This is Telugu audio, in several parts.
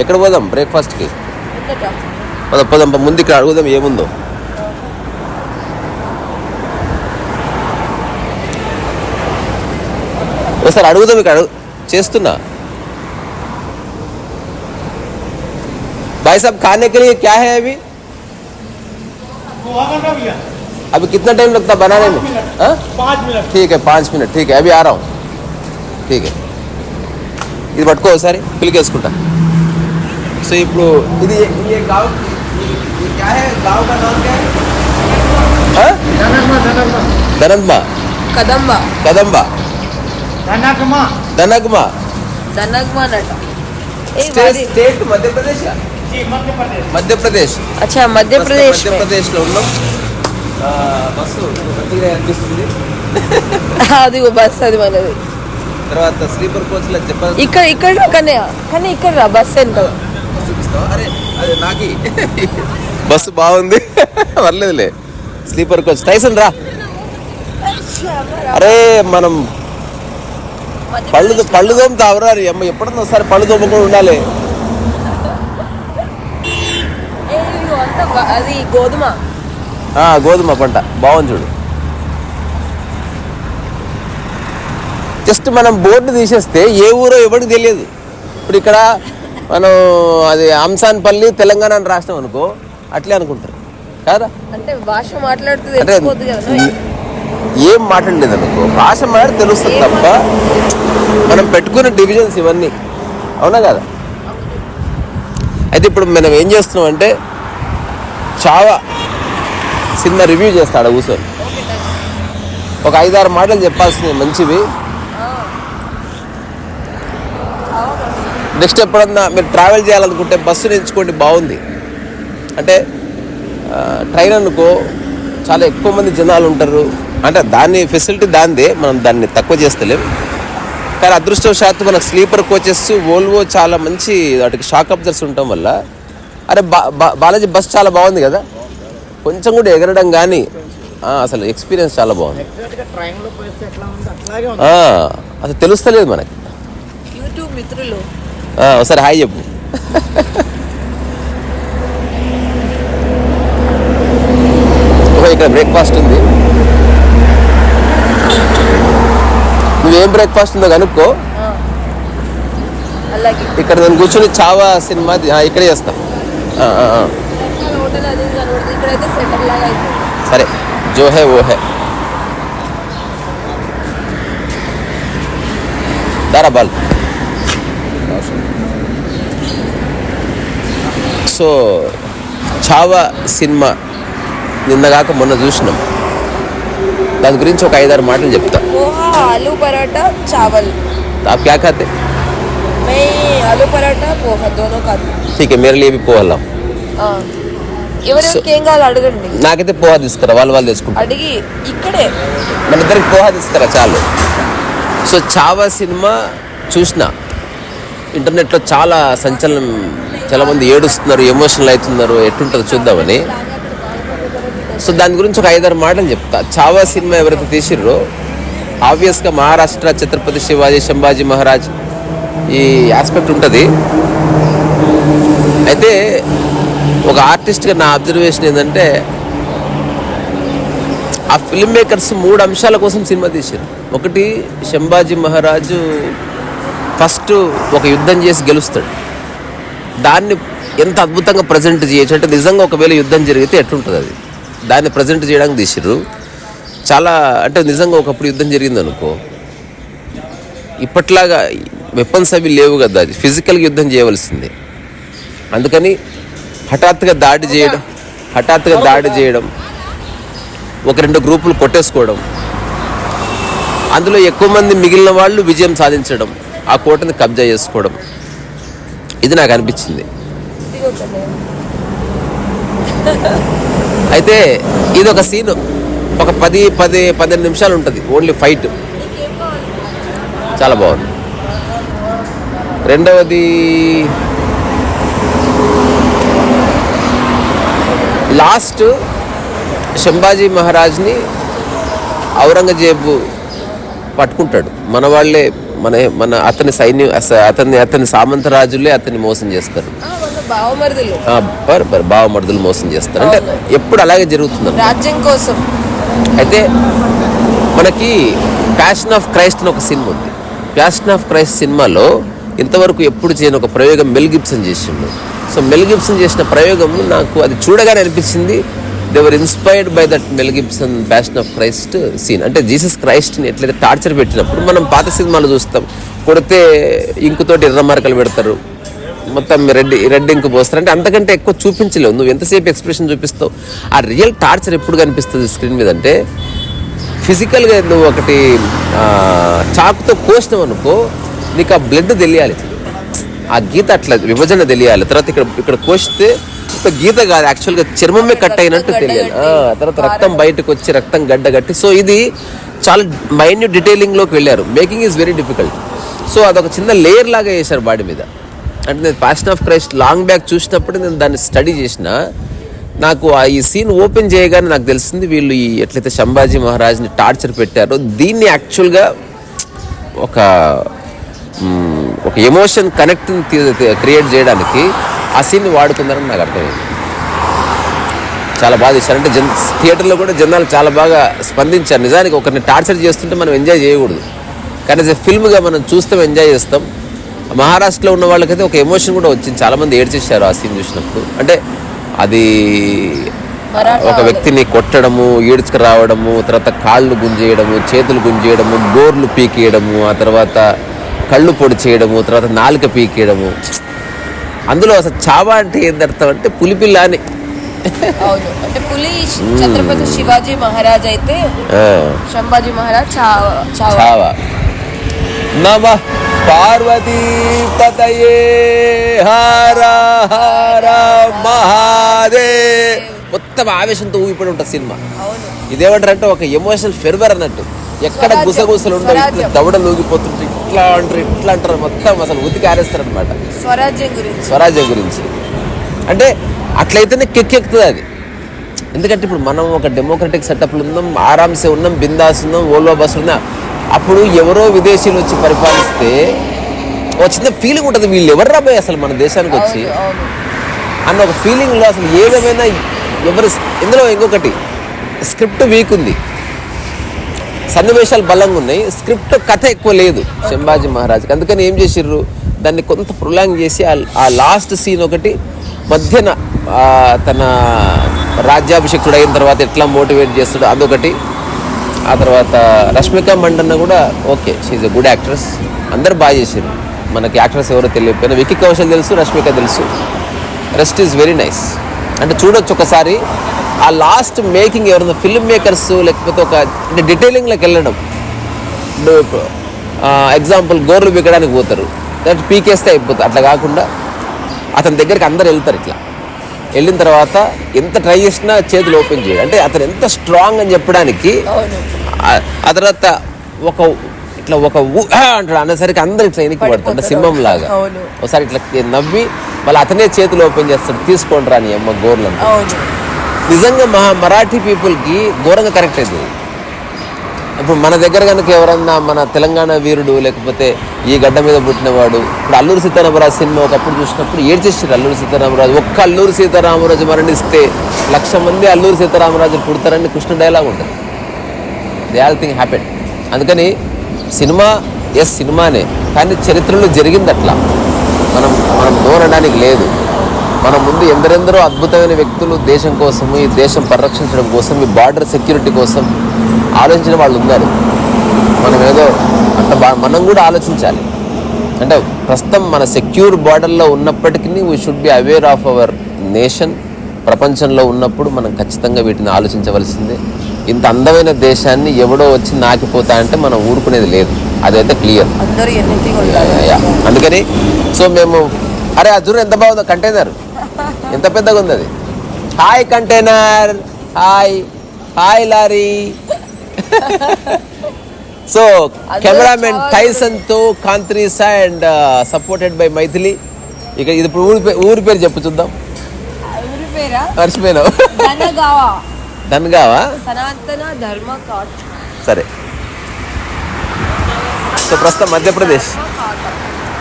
ఎక్కడ పోదాం బ్రేక్ఫాస్ట్కి ఎట్లా పద పదం ముందు ఇక్కడ అడుగుదాం ఏముందో ఒకసారి అడుగుదాం ఇక్కడ అడుగు చేస్తున్నా भाई साहब खाने के लिए क्या है अभी पोहा बन रहा भैया अभी कितना टाइम लगता है बनाने में हाँ? पाँच मिनट ठीक है पाँच मिनट ठीक है अभी आ रहा हूँ ठीक है ఇది పట్టుకో ఒకసారి పిలికేసుకుంటా సో ఇప్పుడు ఇది ये गांव ये क्या है गांव का नाम क्या है हाँ? धनकमा धनकमा धनंदमा కదంబ कदम्बा धनकमा धनगमा ధనగ్మా నట ఏ स्टेट మాది स्टेट मध्य प्रदेश या? जी मध्य प्रदेश मध्य प्रदेश అచ్చా మధ్యప్రదేశ్ మధ్య ప్రదేశ్లో ఉన్నాం ఆ, బస్సు గట్టిగా అనిపిస్తుంది అది బస్ అది మనది తర్వాత స్లీపర్ కోచ్లో చెప్పాలి ఇక్కడ ఇక్కడ రా కన్నయ్య కానీ ఇక్కడ రా బస్ వెనక అరే అదే నాకి. బస్సు బాగుంది. పర్లేదులే. Sleeper coach. టైసన్ రా. అరే మనం పళ్ళు పళ్ళు దోమ తావరా అమ్మ. ఎప్పుడన్నా ఒకసారి పళ్ళు దోమ కూడా ఉండాలి అది గోధుమ. ఆ, గోధుమ పంట. బాగుంది చూడు. జస్ట్ మనం బోర్డు తీసేస్తే ఏ ఊరో ఎవరికి తెలియదు. ఇప్పుడు ఇక్కడ మనం అది అంశాన్పల్లి తెలంగాణ అని రాసినాం అనుకో అట్లే అనుకుంటారు. కాదా? అంటే భాష మాట్లాడుతూ అంటే తెలిసిపోద్ది కదా నువ్వు. ఏం మాట్లాడలేదు అనుకో భాష మాట తెలుస్తుంది తప్ప మనం పెట్టుకున్న డివిజన్స్ ఇవన్నీ. అవునా కదా? అయితే ఇప్పుడు మనం ఏం చేస్తున్నాం అంటే చాలా సినిమా రివ్యూ చేస్తాడు కూర్చొని. ఒక ఐదారు మాటలు చెప్పాల్సినవి మంచివి. నెక్స్ట్ ఎప్పుడన్నా మీరు ట్రావెల్ చేయాలనుకుంటే బస్సుని ఎంచుకోండి బాగుంది. అంటే ట్రైన్ అనుకో చాలా ఎక్కువ మంది జనాలు ఉంటారు. అంటే దాని ఫెసిలిటీ దాందే మనం దాన్ని తక్కువ చేస్తలేం. కానీ అదృష్టవశాత్తు మనకు స్లీపర్ కోచెస్ ఓల్వో చాలా మంచి వాటికి షాక్ అబ్జర్స్ ఉండటం వల్ల అరే బా బా- బాలాజీ బస్ చాలా బాగుంది కదా. కొంచెం కూడా ఎగరడం కానీ ఆ, అసలు ఎక్స్పీరియన్స్ చాలా బాగుంది. అసలు తెలుస్తలేదు మనకి. యూట్యూబ్ మిత్రులు ఆ, ఒకసారి హాయ్ చెప్పు. ఓహో, ఇక్కడ బ్రేక్ఫాస్ట్ ఉంది. నువ్వేం బ్రేక్ఫాస్ట్ ఉందో కనుక్కో. ఇక్కడ నేను కూర్చొని చావా సినిమా ఇక్కడే చేస్తాం. సరే జో హే ఓ హే. దారా బాల్. సో చావా సినిమా నిన్నగాక మొన్న చూసినాం దాని గురించి ఒక ఐదారు మాటలు చెప్తా पोहा आलू पराठा चावल आप क्या खाते मैं आलू पराठा पोहा दोनों खाती हूँ। ठीक है मेरे लिए भी पोहा लाओ ఆ. ఎవరెవరికి ఏం కావాలో అడగండి నాకైతే పోహా తీసుకురా వాళ్ళు వాళ్ళు తీసుకుంటారు అడిగి ఇక్కడే మన ఇద్దరికి పోహా తీసుకురా చాలు సో చావా సినిమా చూసిన ఇంటర్నెట్లో చాలా సంచలనం చాలా మంది ఏడుస్తున్నారు ఎమోషనల్ అవుతున్నారు ఎట్లుంటుందో చూద్దామని. సో దాని గురించి ఒక ఐదారు మాటలు చెప్తా. చావా సినిమా ఎవరైతే తీసిర్రో ఆబ్వియస్గా మహారాష్ట్ర ఛత్రపతి శివాజీ శంభాజీ మహారాజ్ ఈ ఆస్పెక్ట్ ఉంటుంది. అయితే ఒక ఆర్టిస్ట్గా నా అబ్జర్వేషన్ ఏంటంటే ఆ ఫిల్మ్ మేకర్స్ మూడు అంశాల కోసం సినిమా తీశారు ఒకటి శంభాజీ మహారాజు ఫస్ట్ ఒక యుద్ధం చేసి గెలుస్తాడు. దాన్ని ఎంత అద్భుతంగా ప్రజెంట్ చేయొచ్చు అంటే నిజంగా ఒకవేళ యుద్ధం జరిగితే ఎట్లుంటుంది అది? దాన్ని ప్రజెంట్ చేయడానికి తీసిర్రు. చాలా అంటే నిజంగా ఒకప్పుడు యుద్ధం జరిగింది అనుకో ఇప్పట్లాగా వెపన్స్ అవి లేవు కదా అది. ఫిజికల్గా యుద్ధం చేయవలసిందే. అందుకని హఠాత్తుగా దాడి చేయడం హఠాత్తుగా దాడి చేయడం ఒక రెండు గ్రూపులు కొట్టేసుకోవడం అందులో ఎక్కువ మంది మిగిలిన వాళ్ళు విజయం సాధించడం ఆ కోటని కబ్జా చేసుకోవడం. ఇది నాకు అనిపించింది. అయితే ఇది ఒక సీన్. ఒక పది పది పదిహేను నిమిషాలు ఉంటుంది. Only fight. చాలా బాగుంది. రెండవది లాస్ట్ శంభాజీ మహారాజ్ని ఔరంగజేబు పట్టుకుంటాడు. మన వాళ్ళే మన మన అతని సైన్యం అతన్ని అతని సామంతరాజులే అతన్ని మోసం చేస్తారు. బావమరుదులు. మోసం చేస్తారు. అంటే ఎప్పుడు అలాగే జరుగుతుంది రాజ్యం కోసం. అయితే మనకి ప్యాషన్ ఆఫ్ క్రైస్ట్ అని ఒక సినిమా ఉంది. ప్యాషన్ ఆఫ్ క్రైస్ట్ సినిమాలో ఇంతవరకు ఎప్పుడు చేయని ఒక ప్రయోగం మెల్ గిబ్సన్ చేసిండు. సో మెల్ గిబ్సన్ చేసిన ప్రయోగం నాకు అది చూడగానే అనిపించింది. Devara inspired by that Mel Gibson passion of Christ scene అంటే జీసస్ క్రైస్ట్ని ఎట్లయితే టార్చర్ పెట్టినప్పుడు మనం పాత సినిమాలు చూస్తాం. కొడితే ఇంకుతోటి ఎర్ర మార్కలు పెడతారు. మొత్తం రెడ్ రెడ్ ఇంకు పోస్తారు. అంటే అంతకంటే ఎక్కువ చూపించలేవు. నువ్వు ఎంతసేపు ఎక్స్ప్రెషన్ చూపిస్తావు? ఆ రియల్ టార్చర్ ఎప్పుడు కనిపిస్తుంది స్క్రీన్ మీద అంటే ఫిజికల్గా నువ్వు ఒకటి చాకుతో కోసినావు అనుకో నీకు ఆ బ్లడ్ తెలియాలి. ఆ గీత అట్లా విభజన తెలియాలి. తర్వాత ఇక్కడ ఇక్కడ కోస్తే ఒక గీత కాదు. యాక్చువల్గా చర్మమే కట్ అయినట్టు తెలియాలి. ఆ, తర్వాత రక్తం బయటకు వచ్చి రక్తం గడ్డ కట్టి. సో ఇది చాలా మైన్యూట్ డీటెయిలింగ్లోకి వెళ్ళారు. Making is very difficult so అదొక చిన్న లేయర్ లాగా వేశారు బాడీ మీద. అంటే నేను passion of Christ long back చూసినప్పుడు నేను దాన్ని స్టడీ చేసిన. నాకు ఆ ఈ సీన్ ఓపెన్ చేయగానే నాకు తెలిసింది వీళ్ళు ఈ ఎట్లయితే సంభాజీ మహారాజ్ని టార్చర్ పెట్టారో దీన్ని యాక్చువల్గా ఒక ఒక ఎమోషన్ కనెక్ట్ క్రియేట్ చేయడానికి ఆ సీన్ని వాడుకున్నారని నాకు అర్థమైంది. చాలా బాగా చేశారు అంటే జన్ థియేటర్లో కూడా జనాలు చాలా బాగా స్పందించారు. నిజానికి ఒకరిని టార్చర్ చేస్తుంటే మనం ఎంజాయ్ చేయకూడదు. కానీ ఎ ఫిల్మ్గా మనం చూస్తాం ఎంజాయ్ చేస్తాం. మహారాష్ట్రలో ఉన్న వాళ్ళకైతే ఒక ఎమోషన్ కూడా వచ్చింది. చాలామంది ఏడ్చేశారు ఆ సీన్ చూసినప్పుడు. అంటే అది ఒక వ్యక్తిని కొట్టడము ఈడ్చుకు రావడము తర్వాత కాళ్ళు గుంజేయడము చేతులు గుంజేయడము గోర్లు పీకేయడము ఆ తర్వాత కళ్ళు పొడి చేయడము తర్వాత నాలుక పీకేయడము. అందులో అసలు చావా అంటే ఏంది అర్థం అంటే పులిపిల్ల అని అవును. అంటే పులి ఛత్రపతి శివాజీ మహారాజ్ అయితే ఆ, సంభాజీ మహారాజ్ చావా. నమ పార్వతీ పతయే హర హర మహాదే మొత్తం ఆవేశంతో ఊగిపడి ఉంటుంది సినిమా. అవును ఇదేమంటారు అంటే ఒక ఎమోషనల్ ఫెర్వర్ అన్నట్టు. ఎక్కడ. గుసగుసలు ఉండవు ఇట్లా. దవడలు ఊగిపోతుంటే ఇట్లా అంటారు ఇట్లా అంటారు మొత్తం అసలు ఉతికి ఆరేస్తారు అనమాట స్వరాజ్యం గురించి. స్వరాజ్యం గురించి. అంటే అట్లయితేనే కెక్కెక్కుతుంది అది. ఎందుకంటే ఇప్పుడు మనం ఒక డెమోక్రటిక్ సెటప్లు ఉన్నాం ఆరామ్సే ఉన్నాం బిందాస్ ఉన్నాం ఓల్వో బస్ ఉన్నాం అప్పుడు ఎవరో విదేశీయులు వచ్చి పరిపాలిస్తే ఒక చిన్న ఫీలింగ్ ఉంటుంది. వీళ్ళు ఎవరు రాబోయే అసలు మన దేశానికి వచ్చి? అన్న ఒక ఫీలింగ్లో అసలు ఏదేమైనా ఎవరు ఇందులో ఇంకొకటి. స్క్రిప్ట్ వీక్ ఉంది. సన్నివేశాలు బలంగా ఉన్నాయి. స్క్రిప్ట్ కథ ఎక్కువ లేదు శంభాజీ మహారాజ్కి. అందుకని ఏం చేసిర్రు? దాన్ని కొంత ప్రొలాంగ్ చేసి ఆ- లాస్ట్ సీన్ ఒకటి మధ్యన తన రాజ్యాభిషేకుడు అయిన తర్వాత ఎట్లా మోటివేట్ చేస్తాడో అదొకటి. ఆ తర్వాత రష్మిక మండన్న కూడా okay she a good actress అందరు బాగా చేసారు మనకి యాక్ట్రెస్ ఎవరో తెలియకపోయినా వికీ కౌశల్ తెలుసు రష్మిక తెలుసు. రెస్ట్ ఈజ్ వెరీ నైస్ అంటే చూడొచ్చు ఒకసారి. ఆ లాస్ట్ మేకింగ్ ఎవరైనా ఫిల్మ్ మేకర్స్ లేకపోతే ఒక అంటే డీటెయిలింగ్లోకి వెళ్ళడం. ఎగ్జాంపుల్ గోర్లు పీకడానికి పోతారు. దాంట్లో పీకేస్తే అయిపోతుంది. అట్లా కాకుండా అతని దగ్గరికి అందరు వెళ్తారు ఇట్లా. వెళ్ళిన తర్వాత ఎంత ట్రై చేసినా చేతులు ఓపెన్ చేయడు. అంటే అతను ఎంత స్ట్రాంగ్ అని చెప్పడానికి ఆ తర్వాత ఒక ఇట్లా ఒక అంటాడు. అనేసరికి అందరు ఇట్లా వెనక్కి పడతారు అంటే సింహం లాగా. ఒకసారి ఇట్లా నవ్వి మళ్ళీ అతనే చేతులు ఓపెన్ చేస్తాడు. తీసుకోండి రాని అమ్మ గోర్లు నిజంగా మహా మరాఠీ పీపుల్కి ఘోరంగా కరెక్ట్ అవుతుంది ఇప్పుడు మన దగ్గర కనుక ఎవరన్నా మన తెలంగాణ వీరుడు లేకపోతే ఈ గడ్డ మీద పుట్టినవాడు ఇప్పుడు అల్లూరు సీతారామరాజు సినిమా ఒకప్పుడు చూసినప్పుడు ఏడ్చేసారు అల్లూరు సీతారామరాజు. ఒక్క అల్లూరు సీతారామరాజు మరణిస్తే లక్ష మంది అల్లూరు సీతారామరాజు పుడతారని కృష్ణ డైలాగ్ ఉంటుంది. దే ఆల్ థింగ్ హ్యాపెన్ అందుకని సినిమా ఎస్ సినిమానే కానీ చరిత్రలో జరిగింది అట్లా మనం మనం దూరడానికి లేదు. మన ముందు ఎందరెందరో అద్భుతమైన వ్యక్తులు దేశం కోసము ఈ దేశం పరిరక్షించడం కోసం ఈ బార్డర్ సెక్యూరిటీ కోసం ఆలోచించిన వాళ్ళు ఉన్నారు. మనం ఏదో అంత మనం కూడా ఆలోచించాలి. అంటే ప్రస్తుతం మన సెక్యూర్ బార్డర్లో ఉన్నప్పటికీ we should be aware of our nation ప్రపంచంలో ఉన్నప్పుడు మనం ఖచ్చితంగా వీటిని ఆలోచించవలసిందే. ఇంత అందమైన దేశాన్ని ఎవడో వచ్చి నాకిపోతా అంటే మనం ఊరుకునేది లేదు. అదైతే క్లియర్ అందుకని సో మేము అరే ఆ చూడు ఎంత బాగుందో కంటైనర్ ఎంత పెద్దగా ఉంది అది? Hi container hi hi lorry. So cameraman చాలా టైసన్తో కాంత్రీసా అండ్ సపోర్టెడ్ బై మైథిలి. ఇక ఇది ఇప్పుడు ఊరి పే- ఊరి పేరు చెప్పు చూద్దాం. పేరా? మర్చిపోయినావు. దన్గావా సనాతన ధర్మ కాట్ సరే. సో ప్రస్తుతం మధ్యప్రదేశ్.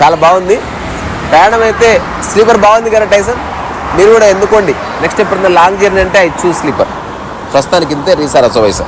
చాలా బాగుంది. ప్రయాణం అయితే స్లీపర్ బాగుంది కదా టైసన్? మీరు కూడా ఎన్నుకోండి నెక్స్ట్ ఎప్పుడైనా లాంగ్ జర్నీ అంటే ఐ చూస్ స్లీపర్. ప్రస్తుతానికి ఇంతే రీసార్ అసోవైసా